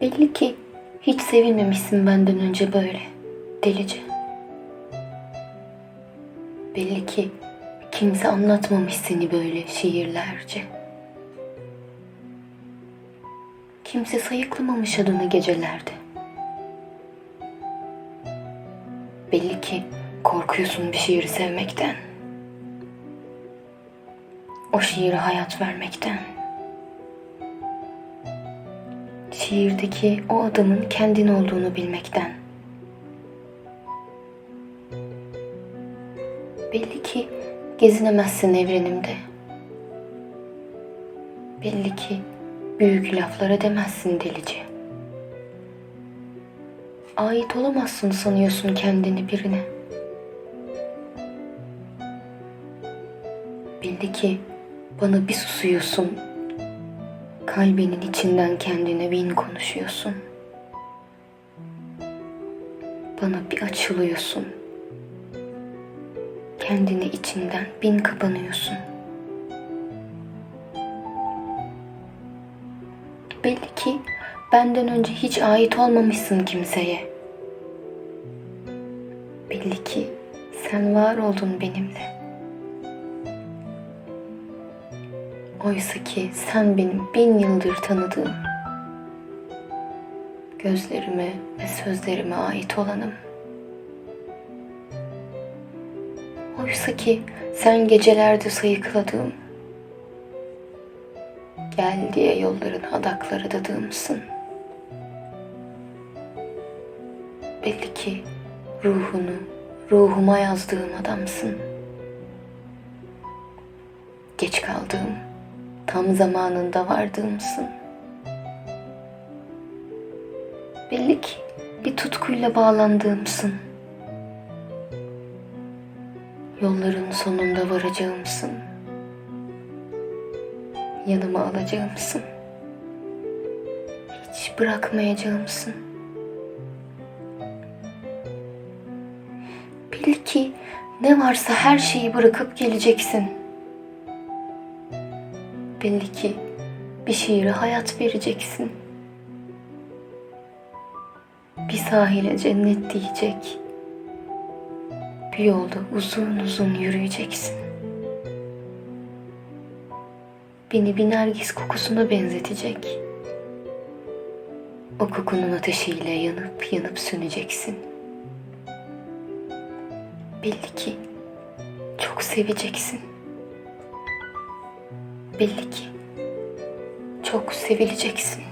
Belli ki hiç sevilmemişsin benden önce böyle delice. Belli ki kimse anlatmamış seni böyle şiirlerce. Kimse sayıklamamış adını gecelerde. Belli ki korkuyorsun bir şiiri sevmekten. O şiire hayat vermekten. Şiirdeki o adamın kendin olduğunu bilmekten. Belli ki gezinemezsin evrenimde. Belli ki büyük laflar edemezsin delice. Ait olamazsın sanıyorsun kendini birine. Belli ki bana bir susuyorsun. Kalbinin içinden kendine bin konuşuyorsun. Bana bir açılıyorsun. Kendini içinden bin kapanıyorsun. Belli ki benden önce hiç ait olmamışsın kimseye. Belli ki sen var oldun benimle. Oysa ki sen benim bin yıldır tanıdığım, gözlerime ve sözlerime ait olanım. Oysa ki sen gecelerde sayıkladığım, gel diye yolların adakları adadığımsın. Belli ki ruhunu ruhuma yazdığım adamsın. Geç kaldığım, tam zamanında vardığımsın. Belli ki bir tutkuyla bağlandığımsın. Yolların sonunda varacağımsın. Yanıma alacağımsın. Hiç bırakmayacağımsın. Bil ki ne varsa her şeyi bırakıp geleceksin. Belli ki bir şiire hayat vereceksin. Bir sahile cennet diyecek. Bir yolda uzun uzun yürüyeceksin. Beni bir nergis kokusuna benzetecek. O kokunun ateşiyle yanıp yanıp söneceksin. Belli ki çok seveceksin. Belli ki çok sevileceksin.